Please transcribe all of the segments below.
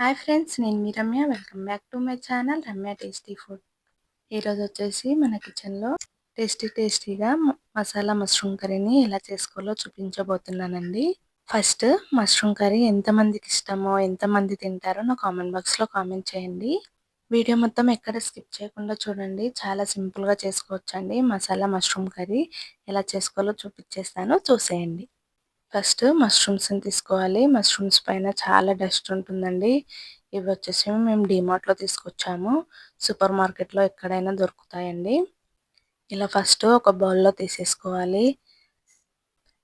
Hi friends నేను మీ Ramya. Welcome back to my channel Ramya tasty food ఈరోజు వచ్చేసి మన కిచెన్లో టేస్టీ టేస్టీగా మసాలా మష్రూమ్ కర్రీని ఎలా చేసుకోవాలో చూపించబోతున్నానండి. ఫస్ట్ మష్రూమ్ కర్రీ ఎంతమందికి ఇష్టమో ఎంతమంది తింటారో నా కామెంట్ బాక్స్లో కామెంట్ చేయండి. వీడియో మొత్తం ఎక్కడ స్కిప్ చేయకుండా చూడండి. చాలా సింపుల్గా చేసుకోవచ్చండి. మసాలా మష్రూమ్ కర్రీ ఎలా చేసుకోవాలో చూపించేస్తాను. చూసేయండి. ఫస్ట్ మష్రూమ్స్ని తీసుకోవాలి. మష్రూమ్స్ పైన చాలా డస్ట్ ఉంటుందండి. ఇవి వచ్చేసి మేము డిమార్ట్లో తీసుకొచ్చాము. సూపర్ మార్కెట్లో ఎక్కడైనా దొరుకుతాయండి. ఇలా ఫస్ట్ ఒక బౌల్లో తీసేసుకోవాలి.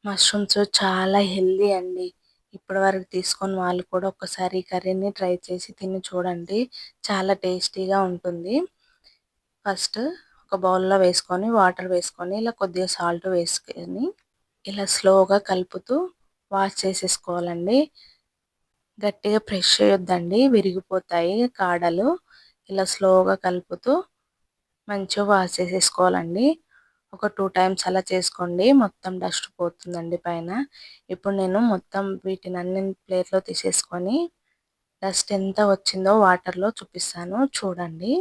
మష్రూమ్స్ చాలా హెల్దీ అండి. ఇప్పటి వరకు తీసుకొని వాళ్ళు కూడా ఒకసారి కర్రీని ట్రై చేసి తిని చూడండి. చాలా టేస్టీగా ఉంటుంది. ఫస్ట్ ఒక బౌల్లో వేసుకొని వాటర్ వేసుకొని ఇలా కొద్దిగా సాల్ట్ వేసుకొని ఇలా స్లోగా కలుపుతూ వాష్ చేసేసుకోవాలండి. గట్టిగా ప్రెష్ చేయొద్దండి. విరిగిపోతాయి కాడలు. ఇలా స్లోగా కలుపుతూ మంచిగా వాష్ చేసేసుకోవాలండి. ఒక టూ టైమ్స్ అలా చేసుకోండి. మొత్తం డస్ట్ పోతుందండి పైన. ఇప్పుడు నేను మొత్తం వీటిని అన్ని ప్లేట్లో తీసేసుకొని డస్ట్ ఎంత వచ్చిందో వాటర్లో చూపిస్తాను. చూడండి.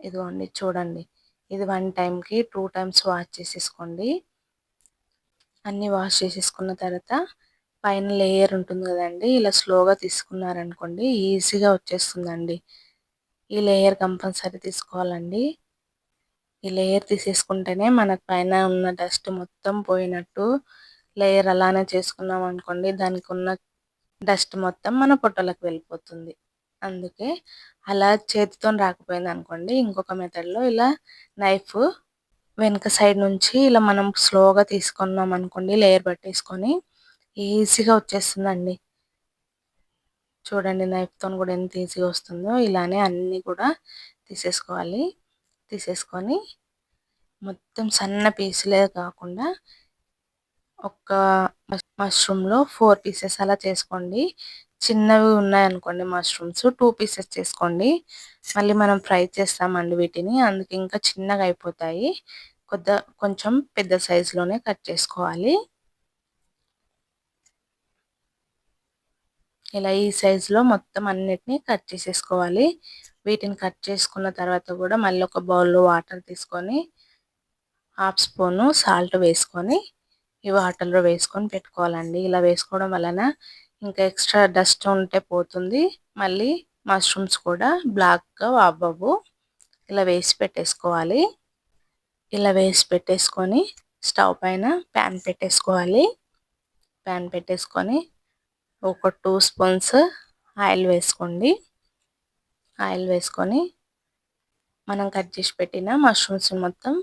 ఇదిగోండి చూడండి. ఇది వన్ టైంకి టూ టైమ్స్ వాష్ చేసేసుకోండి. అన్నీ వాష్ చేసేసుకున్న తర్వాత పైన లేయర్ ఉంటుంది కదండి ఇలా స్లోగా తీసుకున్నారనుకోండి ఈజీగా వచ్చేస్తుందండి. ఈ లేయర్ కంపల్సరీ తీసుకోవాలండి. ఈ లేయర్ తీసేసుకుంటేనే మనకు పైన ఉన్న డస్ట్ మొత్తం పోయినట్టు లేయర్ అలానే చేసుకున్నాం అనుకోండి దానికి ఉన్న డస్ట్ మొత్తం మన పొట్టలకు వెళ్ళిపోతుంది. అందుకే అలా చేతితో రాకపోయింది అనుకోండి ఇంకొక మెథడ్లో ఇలా నైఫ్ వెనుక సైడ్ నుంచి ఇలా మనం స్లోగా తీసుకున్నాం అనుకోండి లేయర్ పట్టేసుకొని ఈజీగా వచ్చేస్తుందండి. చూడండి నైఫ్తో కూడా ఎంత ఈజీగా వస్తుందో ఇలానే అన్నీ కూడా తీసేసుకోవాలి. తీసేసుకొని మొత్తం సన్న పీసులే కాకుండా ఒక మష్రూమ్లో ఫోర్ పీసెస్ అలా చేసుకోండి. చిన్నవి ఉన్నాయనుకోండి మష్రూమ్స్ టూ పీసెస్ చేసుకోండి. మళ్ళీ మనం ఫ్రై చేస్తామండి వీటిని అందుకే ఇంకా చిన్నగా అయిపోతాయి. కొద్ద కొంచెం పెద్ద సైజులోనే కట్ చేసుకోవాలి. ఇలా ఈ సైజులో మొత్తం అన్నిటినీ కట్ చేసేసుకోవాలి. వీటిని కట్ చేసుకున్న తర్వాత కూడా మళ్ళీ ఒక బౌల్లో వాటర్ తీసుకొని హాఫ్ స్పూను సాల్ట్ వేసుకొని ఈ వాటర్లో వేసుకొని పెట్టుకోవాలండి. ఇలా వేసుకోవడం వలన ఇంకా ఎక్స్ట్రా డస్ట్ ఉంటే పోతుంది. మళ్ళీ మష్రూమ్స్ కూడా బ్లాక్గా అవ్వవు. ఇలా వేసి పెట్టేసుకోవాలి. ఇలా వేసి పెట్టేసుకొని స్టవ్ పైన ప్యాన్ పెట్టేసుకోవాలి. ప్యాన్ పెట్టేసుకొని ఒక టూ స్పూన్స్ ఆయిల్ వేసుకోండి. ఆయిల్ వేసుకొని మనం కట్ చేసి పెట్టిన మష్రూమ్స్ మొత్తం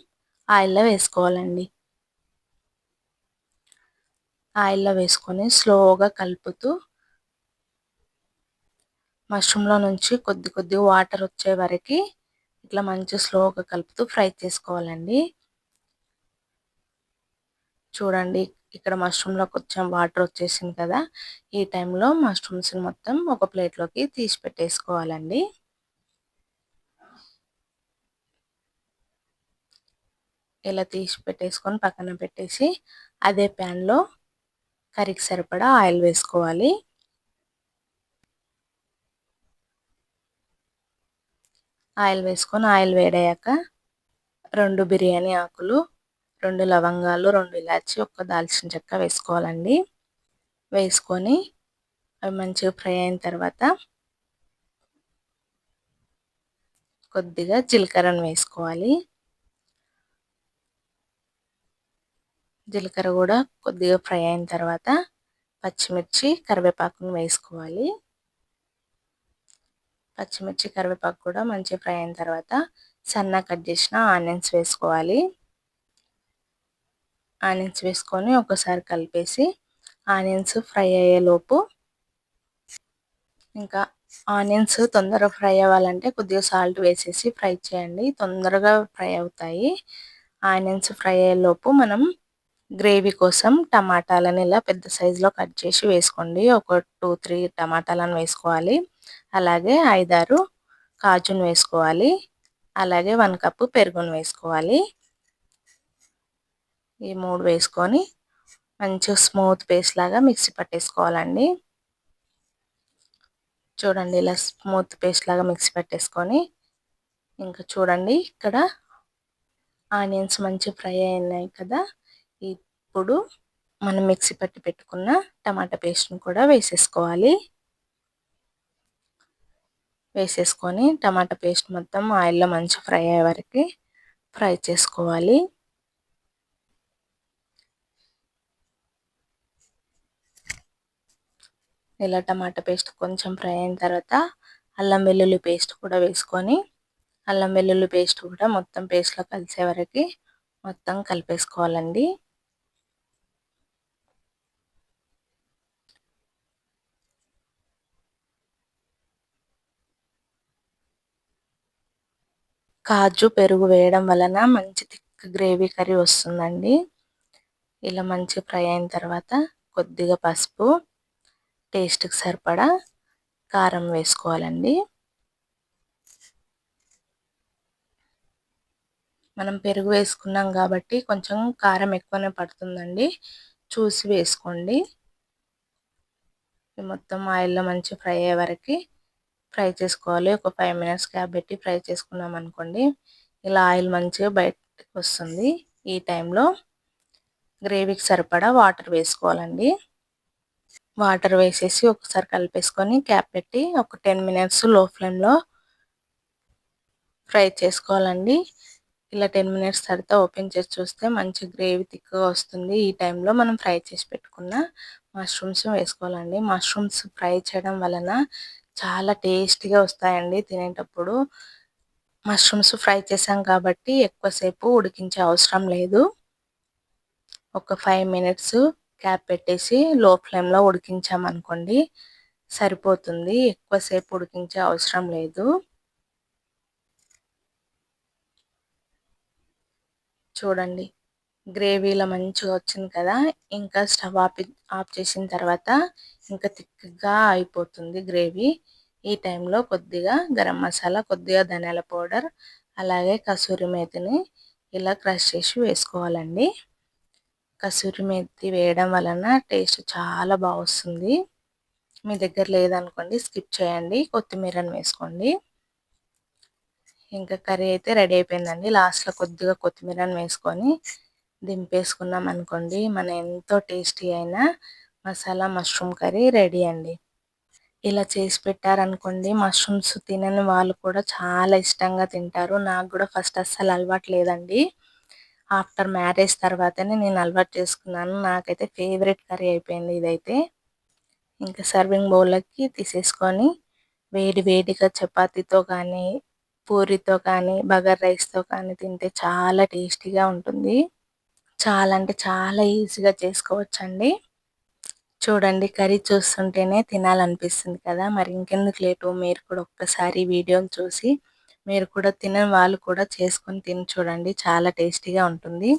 ఆయిల్లో వేసుకోవాలండి. ఆయిల్లో వేసుకొని స్లోగా కలుపుతూ మష్రూమ్లో నుంచి కొద్ది కొద్ది వాటర్ వచ్చే వరకు ఇట్లా మంచి స్లోగా కలుపుతూ ఫ్రై చేసుకోవాలండి. చూడండి ఇక్కడ మష్రూమ్లో కొంచెం వాటర్ వచ్చేసింది కదా. ఈ టైంలో మష్రూమ్స్ని మొత్తం ఒక ప్లేట్లోకి తీసి పెట్టేసుకోవాలండి. ఇలా తీసి పెట్టేసుకొని పక్కన పెట్టేసి అదే ప్యాన్లో కర్రీకి సరిపడా ఆయిల్ వేసుకోవాలి. ఆయిల్ వేసుకొని ఆయిల్ వేడయ్యాక రెండు బిర్యానీ ఆకులు రెండు లవంగాలు రెండు ఇలాచి ఒక దాల్చిన చెక్క వేసుకోవాలండి. వేసుకొని అవి మంచిగా ఫ్రై అయిన తర్వాత కొద్దిగా జీలకర్రను వేసుకోవాలి. జీలకర్ర కూడా కొద్దిగా ఫ్రై అయిన తర్వాత పచ్చిమిర్చి కరివేపాకును వేసుకోవాలి. పచ్చిమిర్చి కరివేపాకు కూడా మంచిగా ఫ్రై అయిన తర్వాత సన్న కట్ చేసిన ఆనియన్స్ వేసుకోవాలి. ఆనియన్స్ వేసుకొని ఒకసారి కలిపేసి ఆనియన్స్ ఫ్రై అయ్యేలోపు ఇంకా ఆనియన్స్ తొందరగా ఫ్రై అవ్వాలంటే కొద్దిగా సాల్ట్ వేసేసి ఫ్రై చేయండి. తొందరగా ఫ్రై అవుతాయి. ఆనియన్స్ ఫ్రై అయ్యేలోపు మనం గ్రేవీ కోసం టమాటాలను ఇలా పెద్ద సైజులో కట్ చేసి వేసుకోండి. ఒక టూ త్రీ టమాటాలను వేసుకోవాలి. అలాగే ఐదారు కాజును వేసుకోవాలి. అలాగే వన్ కప్పు పెరుగును వేసుకోవాలి. ఈ మూడు వేసుకొని మంచిగా స్మూత్ పేస్ట్ లాగా మిక్సీ పట్టేసుకోవాలండి. చూడండి ఇలా స్మూత్ పేస్ట్ లాగా మిక్సీ పెట్టేసుకొని ఇంకా చూడండి ఇక్కడ ఆనియన్స్ మంచి ఫ్రై అయినాయి కదా. ఇప్పుడు మనం మిక్సీ పట్టి పెట్టుకున్న టమాటా పేస్ట్ని కూడా వేసేసుకోవాలి. వేసేసుకొని టమాటా పేస్ట్ మొత్తం ఆయిల్లో మంచి ఫ్రై అయ్యే వరకు ఫ్రై చేసుకోవాలి. ఇలా టమాటా పేస్ట్ కొంచెం ఫ్రై అయిన తర్వాత అల్లం వెల్లుల్లి పేస్ట్ కూడా వేసుకొని అల్లం వెల్లుల్లి పేస్ట్ కూడా మొత్తం పేస్ట్లో కలిసే వరకు మొత్తం కలిపేసుకోవాలండి. కాజు పెరుగు వేయడం వలన మంచి థిక్ గ్రేవీ కర్రీ వస్తుందండి. ఇలా మంచి ఫ్రై అయిన తర్వాత కొద్దిగా పసుపు టేస్ట్కి సరిపడా కారం వేసుకోవాలండి. మనం పెరుగు వేసుకున్నాం కాబట్టి కొంచెం కారం ఎక్కువనే పడుతుందండి. చూసి వేసుకోండి. మొత్తం ఆయిల్లో మంచి ఫ్రై అయ్యే వరకు ఫ్రై చేసుకోవాలి. ఒక ఫైవ్ మినిట్స్ క్యాప్ పెట్టి ఫ్రై చేసుకున్నాం అనుకోండి. ఇలా ఆయిల్ మంచిగా బయటకు వస్తుంది. ఈ టైంలో గ్రేవీకి సరిపడా వాటర్ వేసుకోవాలండి. వాటర్ వేసేసి ఒకసారి కలిపేసుకొని క్యాప్ పెట్టి ఒక టెన్ మినిట్స్లో ఫ్లేమ్లో ఫ్రై చేసుకోవాలండి. ఇలా టెన్ మినిట్స్ తర్వాత ఓపెన్ చేసి చూస్తే మంచి గ్రేవీ థిక్గా వస్తుంది. ఈ టైంలో మనం ఫ్రై చేసి పెట్టుకున్న మష్రూమ్స్ వేసుకోవాలండి. మష్రూమ్స్ ఫ్రై చేయడం వలన చాలా టేస్టీగా వస్తాయండి తినేటప్పుడు. మష్రూమ్స్ ఫ్రై చేసాం కాబట్టి ఎక్కువసేపు ఉడికించే అవసరం లేదు. ఒక ఫైవ్ మినిట్స్ క్యాప్ పెట్టేసి లో ఫ్లేమ్లో ఉడికించామనుకోండి సరిపోతుంది. ఎక్కువసేపు ఉడికించే అవసరం లేదు. చూడండి. గ్రేవీలో మంచిగా వచ్చింది కదా ఇంకా స్టవ్ ఆపి ఆఫ్ చేసిన తర్వాత ఇంకా థిక్గా అయిపోతుంది గ్రేవీ. ఈ టైంలో కొద్దిగా గరం మసాలా కొద్దిగా ధనియాల పౌడర్ అలాగే కసూరి మేతిని ఇలా క్రష్ చేసి వేసుకోవాలండి. కసూరి మేతి వేయడం వలన టేస్ట్ చాలా బాగా వస్తుంది. మీ దగ్గర లేదనుకోండి స్కిప్ చేయండి. కొత్తిమీరని వేసుకోండి. ఇంకా కర్రీ అయితే రెడీ అయిపోయిందండి. లాస్ట్లో కొద్దిగా కొత్తిమీరని వేసుకొని దింపేసుకున్నాం అనుకోండి మన ఎంతో టేస్టీ అయిన మసాలా మష్రూమ్ కర్రీ రెడీ అండి. ఇలా చేసి పెట్టారనుకోండి మష్రూమ్స్ తినని వాళ్ళు కూడా చాలా ఇష్టంగా తింటారు. నాకు కూడా ఫస్ట్ అస్సలు అలవాటు లేదండి. ఆఫ్టర్ మ్యారేజ్ తర్వాతనే నేను అలవాటు చేసుకున్నాను. నాకైతే ఫేవరెట్ కర్రీ అయిపోయింది ఇదైతే. ఇంకా సర్వింగ్ బౌల్లోకి తీసేసుకొని వేడి వేడిగా చపాతీతో కానీ పూరితో కానీ బగర్ రైస్తో కానీ తింటే చాలా టేస్టీగా ఉంటుంది. చాలా అంటే చాలా ఈజీగా చేసుకోవచ్చండి. చూడండి కర్రీ చూస్తుంటేనే తినాలనిపిస్తుంది కదా! మరి ఇంకెందుకు లేటు? మీరు కూడా ఒక్కసారి వీడియోని చూసి మీరు కూడా తినని వాళ్ళు కూడా చేసుకొని తిని చూడండి. చాలా టేస్టీగా ఉంటుంది.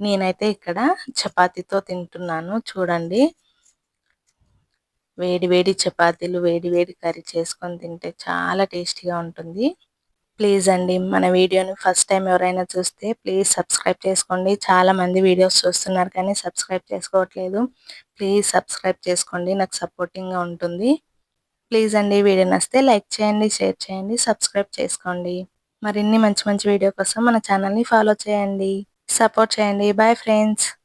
నేనైతే ఇక్కడ చపాతీతో తింటున్నాను. చూడండి. వేడి వేడి చపాతీలు వేడి వేడి కర్రీ చేసుకొని తింటే చాలా టేస్టీగా ఉంటుంది. ప్లీజ్ అండి మన వీడియోని ఫస్ట్ టైం ఎవరైనా చూస్తే ప్లీజ్ సబ్స్క్రైబ్ చేసుకోండి. చాలా మంది వీడియోస్ చూస్తున్నారు కానీ సబ్స్క్రైబ్ చేసుకోవట్లేదు. ప్లీజ్ సబ్స్క్రైబ్ చేసుకోండి. నాకు సపోర్టింగ్గా ఉంటుంది. ప్లీజ్ అండి వీడియో నస్తే లైక్ చేయండి షేర్ చేయండి సబ్స్క్రైబ్ చేసుకోండి. మరిన్ని మంచి మంచి వీడియో కోసం మన ఛానల్ని ఫాలో చేయండి. సపోర్ట్ చేయండి. Bye friends.